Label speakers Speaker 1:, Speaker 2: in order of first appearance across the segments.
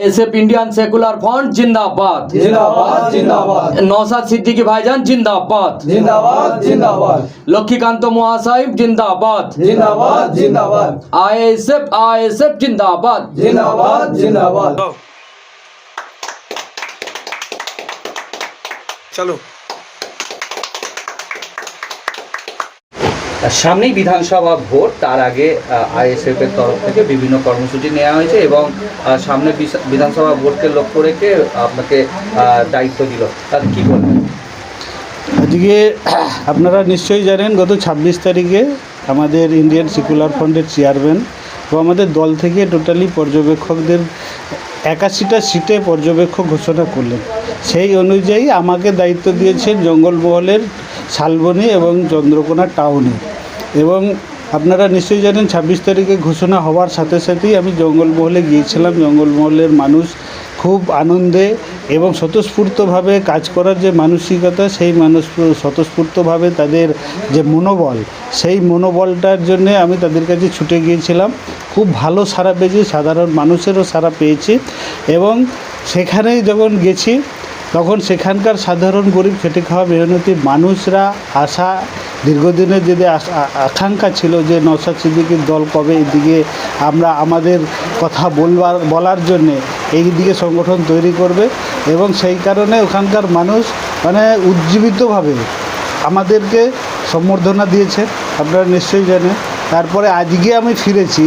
Speaker 1: SF Indian secular front जिंदाबाद।
Speaker 2: जिंदाबाद जिंदाबाद।
Speaker 1: नौसाद सिद्दीकी भाईजान जिंदाबाद।
Speaker 2: जिंदाबाद जिंदाबाद।
Speaker 1: लक्ष्मीकांत महासाहिब जिंदाबाद।
Speaker 2: जिंदाबाद जिंदाबाद।
Speaker 1: आईएसएफ आईएसएफ जिंदाबाद।
Speaker 2: जिंदाबाद जिंदाबाद।
Speaker 3: चलो।
Speaker 4: সামনেই বিধানসভা ভোট, তার আগে আইএসএফ এর তরফ থেকে বিভিন্ন কর্মসূচি নেওয়া হয়েছে এবং সামনে বিধানসভা ভোটকে লক্ষ্য রেখে আপনাকে দায়িত্ব দিল। তার কি করবেন
Speaker 5: আজকে আপনারা নিশ্চয়ই জানেন, গত ছাব্বিশ তারিখে আমাদের ইন্ডিয়ান সেকুলার ফ্রন্টের চেয়ারম্যান ও আমাদের দল থেকে টোটালি পর্যবেক্ষকদের একাশিটা সিটে পর্যবেক্ষক ঘোষণা করলেন। সেই অনুযায়ী আমাকে দায়িত্ব দিয়েছেন জঙ্গলমহলের শালবনী এবং চন্দ্রকোনা টাউনে। এবং আপনারা নিশ্চয়ই জানেন ছাব্বিশ তারিখে ঘোষণা হওয়ার সাথে সাথেই আমি জঙ্গলমহলে গিয়েছিলাম। জঙ্গলমহলের মানুষ খুব আনন্দে এবং স্বতঃস্ফূর্তভাবে কাজ করার যে মানসিকতা, সেই মানুষ স্বতঃস্ফূর্তভাবে তাদের যে মনোবল, সেই মনোবলটার জন্যে আমি তাদের কাছে ছুটে গিয়েছিলাম। খুব ভালো সাড়া পেয়েছি, সাধারণ মানুষেরও সাড়া পেয়েছি এবং সেখানে যখন গেছি, তখন সেখানকার সাধারণ গরিব খেটে খাওয়া মেহনতি মানুষরা, আশা দীর্ঘদিনের যদি আকাঙ্ক্ষা ছিল যে নওশাদ সিদ্দিকির দল কবে এদিকে আমরা আমাদের কথা বলবার, বলার জন্যে এই দিকে সংগঠন তৈরি করবে এবং সেই কারণে ওখানকার মানুষ মানে উজ্জীবিতভাবে আমাদেরকে সম্বর্ধনা দিয়েছে, আপনারা নিশ্চয়ই জানেন। তারপরে আজকে আমি ফিরেছি,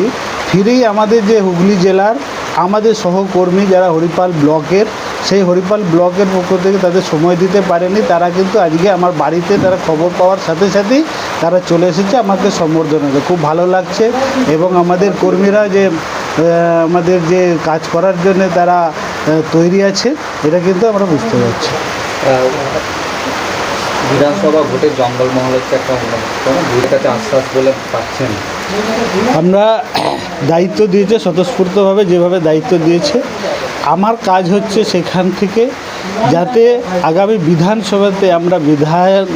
Speaker 5: ফিরেই আমাদের যে হুগলি জেলার আমাদের সহকর্মী যারা হরিপাল ব্লকের সেই হরিপাল ব্লকের পক্ষ থেকে তাদের সময় দিতে পারেনি। তারা কিন্তু আজকে আমার বাড়িতে তারা খবর পাওয়ার সাথে সাথেই তারা চলে এসেছে আমাকে সম্বর্ধনা খুব ভালো লাগছে এবং আমাদের কর্মীরা যে আমাদের যে কাজ করার জন্য তারা তৈরি আছে এটা কিন্তু আমরা বুঝতে পারছি।
Speaker 4: বিধানসভা ভোটে জঙ্গলমহল হচ্ছে একটা অন্যতম। আশ্বাস বলে পাচ্ছেন।
Speaker 5: আমরা দায়িত্ব দিয়েছে স্বতঃস্ফূর্তভাবে যেভাবে দায়িত্ব দিয়েছে আমার কাজ হচ্ছে সেখান থেকে যাতে আগামী বিধানসভাতে আমরা বিধায়ক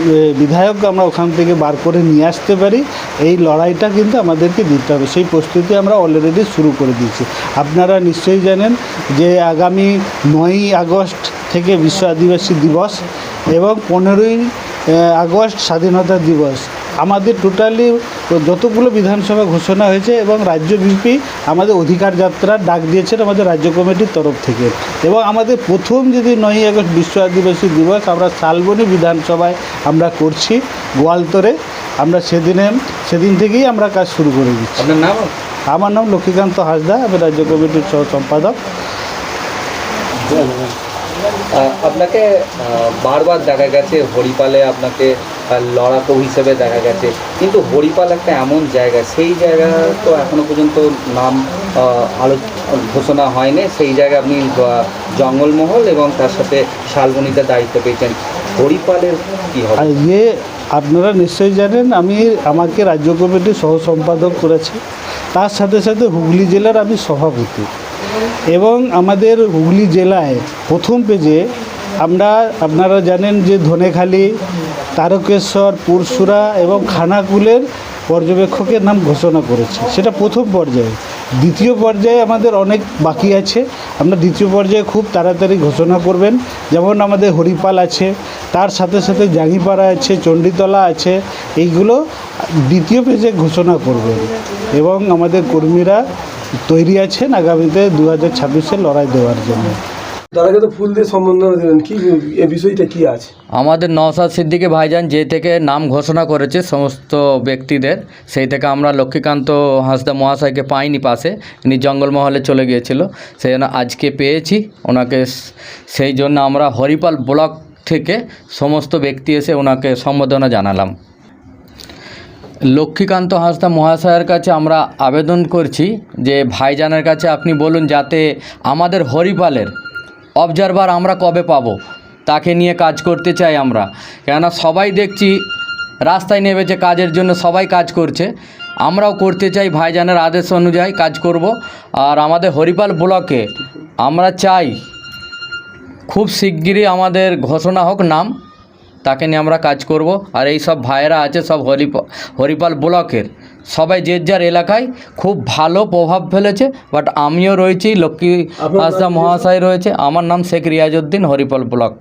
Speaker 5: বিধায়ক আমরা ওখান থেকে বার করে নিয়ে আসতে পারি, এই লড়াইটা কিন্তু আমাদেরকে দিতে হবে। সেই প্রস্তুতি আমরা অলরেডি শুরু করে দিয়েছি। আপনারা নিশ্চয়ই জানেন যে আগামী নয়ই আগস্ট থেকে বিশ্ব আদিবাসী দিবস এবং পনেরোই আগস্ট স্বাধীনতা দিবস। আমাদের টোটালি যতগুলো বিধানসভা ঘোষণা হয়েছে এবং রাজ্য বিপি আমাদের অধিকার যাত্রার ডাক দিয়েছেন আমাদের রাজ্য কমিটির তরফ থেকে। এবং আমাদের প্রথম যদি নয়ই আগস্ট বিশ্ব আদিবাসী দিবস আমরা শালবনি বিধানসভায় আমরা করছি গোয়ালতরে। আমরা সেদিনে সেদিন থেকেই আমরা কাজ শুরু করে দিচ্ছি।
Speaker 4: আপনার নাম?
Speaker 5: আমার নাম লক্ষ্মীকান্ত হাসদা আমি রাজ্য কমিটির সহ সম্পাদক।
Speaker 4: আপনাকে বারবার দেখা গেছে হরিপালে আপনাকে লড়াকু হিসেবে দেখা গেছে। কিন্তু হরিপাল একটা এমন জায়গা, সেই জায়গা তো এখনও পর্যন্ত নাম আলো, ঘোষণা হয়নি। সেই জায়গায় আপনি জঙ্গলমহল এবং তার সাথে শালবনিতে দায়িত্ব পেয়েছেন। হরিপালের কী হবে?
Speaker 5: ইয়ে আপনারা নিশ্চয়ই জানেন, আমি আমাকে রাজ্য কমিটির সহ সম্পাদক করেছে। তার সাথে সাথে হুগলি জেলার আমি সভাপতি। এবং আমাদের হুগলি জেলায় প্রথম পেজে আমরা, আপনারা জানেন যে ধনেখালি তারকেশ্বর, পুরসুরা এবং খানাকুলের পর্যবেক্ষকের নাম ঘোষণা করেছে। সেটা প্রথম পর্যায়ে। দ্বিতীয় পর্যায়ে আমাদের অনেক বাকি আছে। আমরা দ্বিতীয় পর্যায়ে খুব তাড়াতাড়ি ঘোষণা করবেন। যেমন আমাদের হরিপাল আছে, তার সাথে সাথে জাঙ্গিপাড়া আছে, চণ্ডীতলা আছে, এইগুলো দ্বিতীয় পেজে ঘোষণা করবেন। এবং আমাদের কর্মীরা তৈরি আছেন আগামীতে দু হাজার ছাব্বিশে লড়াই দেওয়ার জন্য।
Speaker 2: দাদাকে তো ফুল দিয়ে সম্বর্ধনা দেবেন কি বিষয়টা কি আছে?
Speaker 1: আমাদের নওসাদ সিদ্দিকী ভাইজান যে থেকে নাম ঘোষণা করেছে সমস্ত ব্যক্তিদের, সেই থেকে আমরা লক্ষ্মীকান্ত হাঁসদা মহাশয়কে পাইনি পাশে। ইনি জঙ্গলমহলে চলে গিয়েছিল। সেই জন্য আজকে পেয়েছি। ওনাকে সেই জন্য আমরা হরিপাল ব্লক থেকে সমস্ত ব্যক্তি এসে ওনাকে সম্বোধনা জানালাম। লক্ষ্মীকান্ত হাঁসদা মহাশয়ের কাছে আমরা আবেদন করছি যে ভাইজানের কাছে আপনি বলুন যাতে আমাদের হরিপালের অবজারভার আমরা কবে পাব? তাকে নিয়ে কাজ করতে চাই আমরা। কেননা সবাই দেখছি রাস্তায় নেমেছে কাজের জন্য সবাই কাজ করছে। আমরাও করতে চাই, ভাইজানের আদেশ অনুযায়ী কাজ করব। আর আমাদের হরিপাল ব্লকে আমরা চাই, খুব শিগগিরই আমাদের ঘোষণা হোক নাম, তাকে নিয়ে আমরা কাজ করব। আর এই সব ভাইয়েরা আছে, সব হরিপ, হরিপাল ব্লকের। সবাই যে যার এলাকায় খুব ভালো প্রভাব ফেলেছে বাট আমিও রয়েছি লক্ষ্মী
Speaker 2: কি?
Speaker 1: মহাশয় রয়েছে আমার নাম শেখ রিয়াজউদ্দিন হরিপল ব্লক